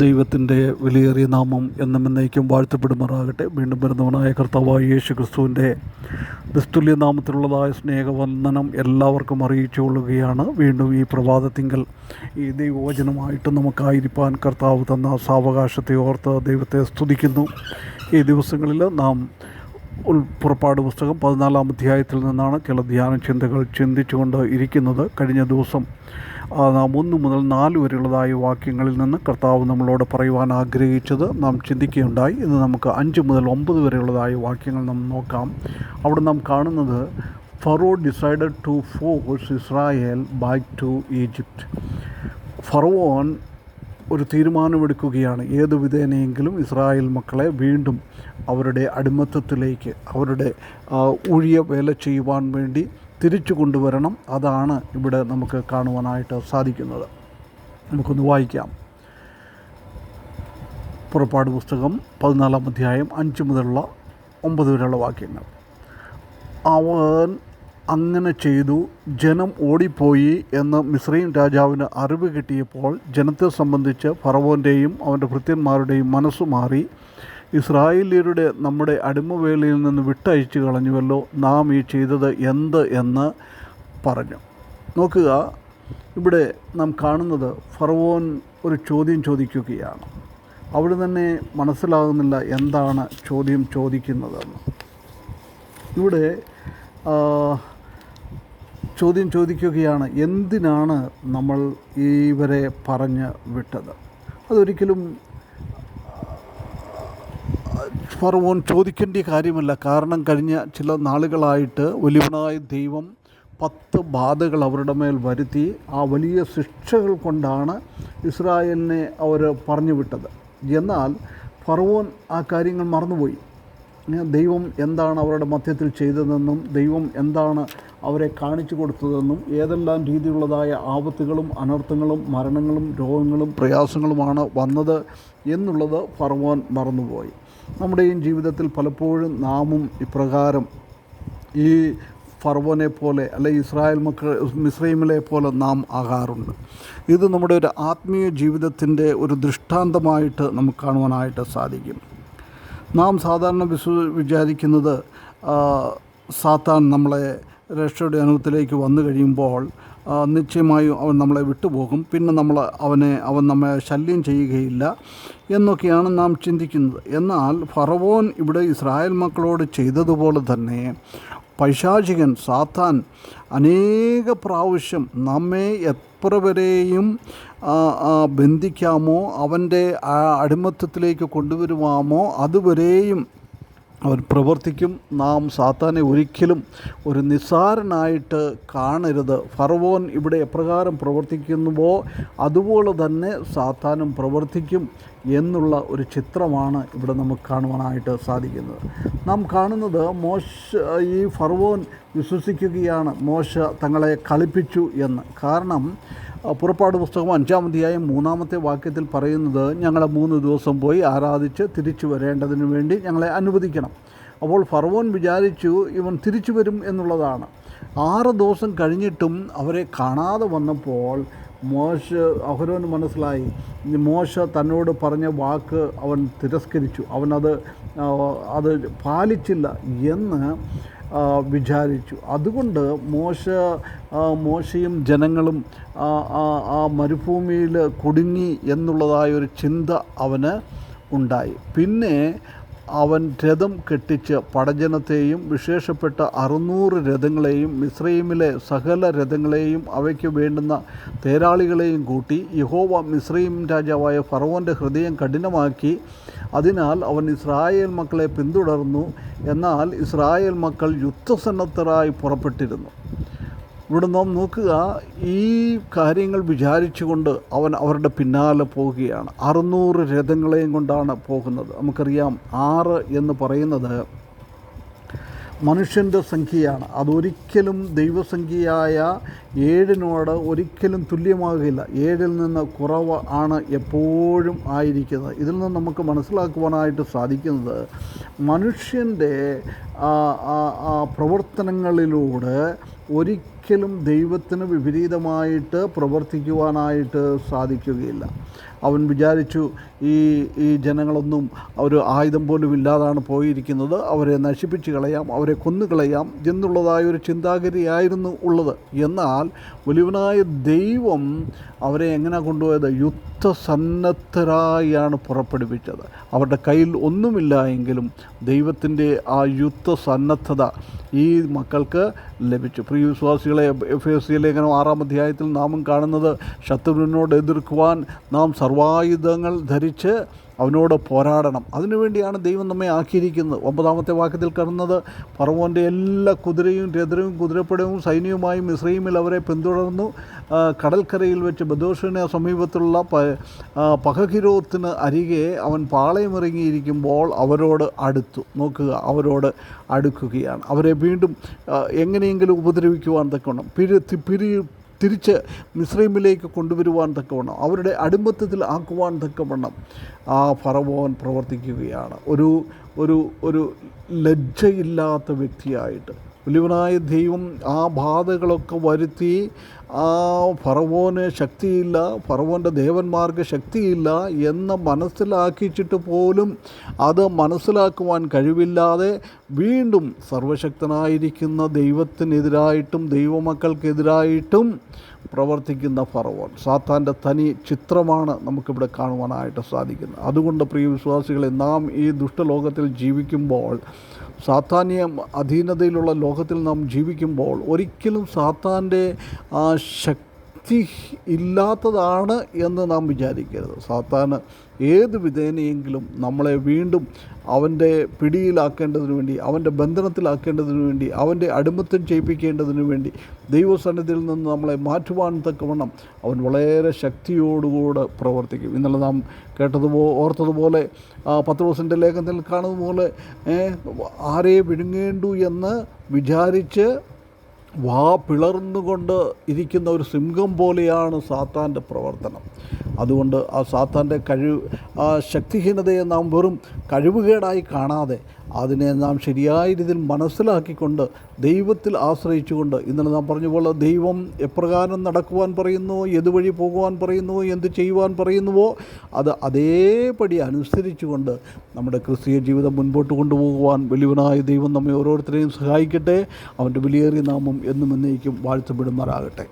ദൈവത്തിന്റെ വിലയേറിയ നാമം എന്നും എന്നേക്കും വാഴ്ത്തപ്പെടുമാറാകട്ടെ. വീണ്ടും വരുന്നവനായ കർത്താവായ യേശു ക്രിസ്തുവിന്റെ നിസ്തുല്യ നാമത്തിലുള്ളതായ സ്നേഹവന്ദനം എല്ലാവർക്കും അറിയിച്ചുകൊള്ളുകയാണ് വീണ്ടും ഈ പ്രഭാതത്തിങ്കൽ ഈ ദൈവവചനമായിട്ട് നമുക്കായിരിക്കാൻ കർത്താവ് തന്ന സാവകാശത്തെ ഓർത്ത് ദൈവത്തെ സ്തുതിക്കുന്നു. ഈ ദിവസങ്ങളിൽ നാം പുറപ്പാട് പുസ്തകം പതിനാലാം അധ്യായത്തിൽ നിന്നാണ് ചില ധ്യാന ചിന്തകൾ ചിന്തിച്ചുകൊണ്ട് ഇരിക്കുന്നത്. കഴിഞ്ഞ ദിവസം ഒന്ന് മുതൽ നാല് വരെയുള്ളതായ വാക്യങ്ങളിൽ നിന്ന് കർത്താവ് നമ്മളോട് പറയുവാൻ ആഗ്രഹിച്ചത് നാം ചിന്തിക്കുകയുണ്ടായി. ഇന്ന് നമുക്ക് അഞ്ച് മുതൽ ഒമ്പത് വരെയുള്ളതായ വാക്യങ്ങൾ നാം നോക്കാം. അവിടെ നാം കാണുന്നത് pharaoh decided to force Israel back to Egypt. ഫറോൺ ഒരു തീരുമാനമെടുക്കുകയാണ്. ഏത് വിധേനയെങ്കിലും ഇസ്രായേൽ മക്കളെ വീണ്ടും അവരുടെ അടിമത്തത്തിലേക്ക് അവരുടെ ഊഴിയ വേല ചെയ്യുവാൻ വേണ്ടി തിരിച്ചു കൊണ്ടുവരണം. അതാണ് ഇവിടെ നമുക്ക് കാണുവാനായിട്ട് സാധിക്കുന്നത്. നമുക്കൊന്ന് വായിക്കാം. പുറപ്പാട് പുസ്തകം പതിനാലാം അധ്യായം അഞ്ച് മുതലുള്ള ഒമ്പത് വരെയുള്ള വാക്യങ്ങൾ. അവൻ അങ്ങനെ ചെയ്തു ജനം ഓടിപ്പോയി എന്ന് മിശ്രീം രാജാവിന് അറിവ് കിട്ടിയപ്പോൾ ജനത്തെ സംബന്ധിച്ച് ഫറവോന്റെയും അവന്റെ ഭൃത്യന്മാരുടെയും മനസ്സു മാറി. ഇസ്രായേലിയരുടെ നമ്മുടെ അടിമവേലയിൽ നിന്ന് വിട്ടയച്ചു കളഞ്ഞുവല്ലോ നാം ഈ ചെയ്തത് എന്ത് എന്ന് പറഞ്ഞു. നോക്കുക ഇവിടെ നാം കാണുന്നത് ഫറവോൻ ഒരു ചോദ്യം ചോദിക്കുകയാണ്. അവിടെ തന്നെ മനസ്സിലാകുന്നില്ല എന്താണ് ചോദ്യം ചോദിക്കുന്നതെന്ന്. ഇവിടെ ചോദ്യം ചോദിക്കുകയാണ് എന്തിനാണ് നമ്മൾ ഇവരെ പറഞ്ഞ് വിട്ടത്? അതൊരിക്കലും ഫറവോൻ ചോദിക്കേണ്ട കാര്യമല്ല. കാരണം കഴിഞ്ഞ ചില നാളുകളായിട്ട് വലിയവനായ ദൈവം പത്ത് ബാധകൾ അവരുടെ മേൽ വരുത്തി ആ വലിയ ശിക്ഷകൾ കൊണ്ടാണ് ഇസ്രായേലിനെ അവർ പറഞ്ഞു വിട്ടത്. എന്നാൽ ഫറവോൻ ആ കാര്യങ്ങൾ മറന്നുപോയി. ദൈവം എന്താണ് അവരുടെ മധ്യത്തിൽ ചെയ്തതെന്നും ദൈവം എന്താണ് അവരെ കാണിച്ചു കൊടുത്തതെന്നും ഏതെല്ലാം രീതിയിലുള്ളതായ ആപത്തുകളും അനർത്ഥങ്ങളും മരണങ്ങളും രോഗങ്ങളും പ്രയാസങ്ങളുമാണ് വന്നത് എന്നുള്ളത് ഫർവോൻ മറന്നുപോയി. നമ്മുടെയും ജീവിതത്തിൽ പലപ്പോഴും നാമും ഇപ്രകാരം ഈ ഫർവോനെ പോലെ അല്ലെ ഇസ്രായേൽ മക്കൾ മിസ്രൈമിലെ പോലെ നാം ആകാറുണ്ട്. ഇത് നമ്മുടെ ഒരു ആത്മീയ ജീവിതത്തിന്റെ ഒരു ദൃഷ്ടാന്തമായിട്ട് നമുക്ക് കാണുവാനായിട്ട് സാധിക്കും. നാം സാധാരണ വിശ്വ വിചാരിക്കുന്നത് സാത്താൻ നമ്മളെ രക്ഷയുടെ അനുഭവത്തിലേക്ക് വന്നു കഴിയുമ്പോൾ നിശ്ചയമായും അവൻ നമ്മളെ വിട്ടുപോകും. പിന്നെ നമ്മൾ അവനെ അവൻ നമ്മെ ശല്യം ചെയ്യുകയില്ല എന്നൊക്കെയാണ് നാം ചിന്തിക്കുന്നത്. എന്നാൽ ഫറവോൻ ഇവിടെ ഇസ്രായേൽ മക്കളോട് ചെയ്തതുപോലെ തന്നെ പൈശാചികൻ സാത്താൻ അനേക പ്രാവശ്യം നമ്മെ എത്ര വരെയും ബന്ധിക്കാമോ അവന്റെ അടിമത്തത്തിലേക്ക് കൊണ്ടുവരുവാമോ അതുവരെയും അവൻ പ്രവർത്തിക്കും. നാം സാത്താനെ ഒരിക്കലും ഒരു നിസ്സാരനായിട്ട് കാണരുത്. ഫറവോൻ ഇവിടെ എപ്രകാരം പ്രവർത്തിക്കുന്നുവോ അതുപോലെ തന്നെ സാത്താനും പ്രവർത്തിക്കും. എന്നുള്ള ഒരു ചിത്രമാണ് ഇവിടെ നമുക്ക് കാണുവാനായിട്ട് സാധിക്കുന്നത്. നാം കാണുന്നത് മോശ ഈ ഫർവോൻ വിശ്വസിക്കുകയാണ്. മോശ തങ്ങളെ കളിപ്പിച്ചു എന്ന്. കാരണം പുറപ്പാട് പുസ്തകം അഞ്ചാം അധ്യായം മൂന്നാമത്തെ വാക്യത്തിൽ പറയുന്നത് ഞങ്ങളെ മൂന്ന് ദിവസം പോയി ആരാധിച്ച് തിരിച്ചു വരേണ്ടതിന് വേണ്ടി ഞങ്ങളെ അനുവദിക്കണം. അപ്പോൾ ഫർവോൻ വിചാരിച്ചു ഇവൻ തിരിച്ചു വരും എന്നുള്ളതാണ്. ആറ് ദിവസം കഴിഞ്ഞിട്ടും അവരെ കാണാതെ വന്നപ്പോൾ മോശ അഹരോന് മനസ്സിലായി. മോശ തന്നോട് പറഞ്ഞ വാക്ക് അവൻ തിരസ്കരിച്ചു. അവനത് അത് പാലിച്ചില്ല എന്ന് വിചാരിച്ചു. അതുകൊണ്ട് മോശ മോശയും ജനങ്ങളും ആ മരുഭൂമിയിൽ കുടുങ്ങി എന്നുള്ളതായ ഒരു ചിന്ത അവന് ഉണ്ടായി. പിന്നെ അവൻ രഥം കെട്ടിച്ച് പടജനത്തെയും വിശേഷപ്പെട്ട അറുന്നൂറ് രഥങ്ങളെയും മിശ്രൈമിലെ സകല രഥങ്ങളെയും അവയ്ക്ക് വേണ്ടുന്ന തേരാളികളെയും കൂട്ടി യഹോവ മിശ്രൈം രാജാവായ ഫറവോന്റെ ഹൃദയം കഠിനമാക്കി. അതിനാൽ അവൻ ഇസ്രായേൽ മക്കളെ പിന്തുടർന്നു. എന്നാൽ ഇസ്രായേൽ മക്കൾ യുദ്ധസന്നദ്ധരായി പുറപ്പെട്ടിരുന്നു. ഇവിടെ നാം നോക്കുക ഈ കാര്യങ്ങൾ വിചാരിച്ചുകൊണ്ട് അവൻ അവരുടെ പിന്നാലെ പോവുകയാണ് അറുന്നൂറ് രഥങ്ങളെയും കൊണ്ടാണ് പോകുന്നത്. നമുക്കറിയാം ആറ് എന്ന് പറയുന്നത് മനുഷ്യന്റെ സംഖ്യയാണ്. അതൊരിക്കലും ദൈവസംഖ്യയായ ഏഴിനോട് ഒരിക്കലും തുല്യമാകില്ല ഏഴിൽ നിന്ന് കുറവ് ആണ് എപ്പോഴും ആയിരിക്കുന്നത്. ഇതിൽ നിന്ന് നമുക്ക് മനസ്സിലാക്കുവാനായിട്ട് സാധിക്കുന്നത് മനുഷ്യന്റെ പ്രവർത്തനങ്ങളിലൂടെ ഒരിക്കലും ദൈവത്തിന് വിപരീതമായിട്ട് പ്രവർത്തിക്കുവാനായിട്ട് സാധിക്കുകയില്ല. അവൻ വിചാരിച്ചു ഈ ഈ ജനങ്ങളൊന്നും ഒരു ആയുധം പോലും ഇല്ലാതാണ് പോയിരിക്കുന്നത്. അവരെ നശിപ്പിച്ച് കളയാം അവരെ കൊന്നുകളയാം എന്നുള്ളതായ ഒരു ചിന്താഗതിയായിരുന്നു ഉള്ളത്. എന്നാൽ വലിയവനായ ദൈവം അവരെ എങ്ങനെ കൊണ്ടുപോയത്? യുദ്ധസന്നദ്ധരായാണ് പുറപ്പെടുവിച്ചത്. അവരുടെ കയ്യിൽ ഒന്നുമില്ല എങ്കിലും ദൈവത്തിന്റെ ആ യുദ്ധസന്നദ്ധത ഈ മക്കൾക്ക് ലഭിച്ചു. പ്രിയ വിശ്വാസികളെ എഫ് എസ് സി ലേഖനം ആറാം അധ്യായത്തിൽ നാമും കാണുന്നത് ശത്രുവിനോട് എതിർക്കുവാൻ നാം സർവായുധങ്ങൾ ധരിച്ച് അവനോട് പോരാടണം. അതിനുവേണ്ടിയാണ് ദൈവം നമ്മെ ആക്കിയിരിക്കുന്നത്. ഒമ്പതാമത്തെ വാക്യത്തിൽ കാണുന്നത് പറവോന്റെ എല്ലാ കുതിരയും രഥരും കുതിരപ്പടവും സൈന്യവുമായും ഇസ്രൈമിൽ അവരെ പിന്തുടർന്നു. കടൽക്കരയിൽ വെച്ച് ബദോഷിന് സമീപത്തുള്ള പ ആ, അരികെ അവൻ പാളയമിറങ്ങിയിരിക്കുമ്പോൾ അവരോട് അടുത്തു. നോക്കുക അവരോട് അടുക്കുകയാണ്. അവരെ വീണ്ടും എങ്ങനെയെങ്കിലും ഉപദ്രവിക്കുവാൻ തക്കണം പിരി പിരി തിരിച്ച് മിശ്രൈമിലേക്ക് കൊണ്ടുവരുവാൻ തക്കവണ്ണം അവരുടെ അടിമത്തത്തിൽ ആക്കുവാൻ തക്കവണ്ണം ആ ഫറവോൻ പ്രവർത്തിക്കുകയാണ്. ഒരു ഒരു ഒരു ലജ്ജയില്ലാത്ത വ്യക്തിയായിട്ട് വലിയവനായ ദൈവം ആ ബാധകളൊക്കെ വരുത്തി ആ ഫറവോന് ശക്തിയില്ല ഫറവോന്റെ ദേവന്മാർക്ക് ശക്തിയില്ല എന്ന് മനസ്സിലാക്കിച്ചിട്ട് പോലും അത് മനസ്സിലാക്കുവാൻ കഴിവില്ലാതെ വീണ്ടും സർവശക്തനായിരിക്കുന്ന ദൈവത്തിനെതിരായിട്ടും ദൈവമക്കൾക്കെതിരായിട്ടും പ്രവർത്തിക്കുന്ന ഫറവോൻ. സാത്താന്റെ തനി ചിത്രമാണ് നമുക്കിവിടെ കാണുവാനായിട്ട് സാധിക്കുന്നത്. അതുകൊണ്ട് പ്രിയ വിശ്വാസികളെ നാം ഈ ദുഷ്ടലോകത്തിൽ ജീവിക്കുമ്പോൾ സാത്താന്യ അധീനതയിലുള്ള ലോകത്തിൽ നാം ജീവിക്കുമ്പോൾ ഒരിക്കലും സാത്താന്റെ ആ ശക്തി ഇല്ലാത്തതാണ് എന്ന് നാം വിചാരിക്കരുത്. സാത്താന് ഏത് വിധേനയെങ്കിലും നമ്മളെ വീണ്ടും അവന്റെ പിടിയിലാക്കേണ്ടതിന് വേണ്ടി അവന്റെ ബന്ധനത്തിലാക്കേണ്ടതിന് വേണ്ടി അവന്റെ അടിമത്തം ചെയ്യിപ്പിക്കേണ്ടതിന് വേണ്ടി ദൈവസന്നിധിയിൽ നിന്ന് നമ്മളെ മാറ്റുവാൻ തക്കവണ്ണം അവൻ വളരെ ശക്തിയോടുകൂടെ പ്രവർത്തിക്കും. ഇന്നലെ നാം കേട്ടതുപോ ഓർത്തതുപോലെ പത്ത് ദിവസത്തിന്റെ ലേഖനത്തിൽ കാണുന്നതുപോലെ ആരെയും ആരെ വിഴുങ്ങേണ്ടു എന്ന് വിചാരിച്ച് വാ പിളർന്നുകൊണ്ട് ഇരിക്കുന്ന ഒരു സിംഹം പോലെയാണ് സാത്താന്റെ പ്രവർത്തനം. അതുകൊണ്ട് ആ സാത്താന്റെ കഴിവ് ആ ശക്തിഹീനതയെ നാം വെറും കഴിവുകേടായി കാണാതെ അതിനെ നാം ശരിയായ രീതിയിൽ മനസ്സിലാക്കിക്കൊണ്ട് ദൈവത്തിൽ ആശ്രയിച്ചുകൊണ്ട് ഇന്നലെ നാം പറഞ്ഞ പോലെ ദൈവം എപ്രകാരം നടക്കുവാൻ പറയുന്നു ഏതുവഴി പോകുവാൻ പറയുന്നു എന്ത് ചെയ്യുവാൻ പറയുന്നുവോ അത് അതേപടി അനുസരിച്ചുകൊണ്ട് നമ്മുടെ ക്രിസ്തീയ ജീവിതം മുൻപോട്ട് കൊണ്ടുപോകുവാൻ വലിയവനായ ദൈവം നമ്മെ ഓരോരുത്തരെയും സഹായിക്കട്ടെ. അവന്റെ വിലയേറിയ നാമം എന്നും എന്നേക്കും വാഴ്ത്തപ്പെടുമാറാകട്ടെ.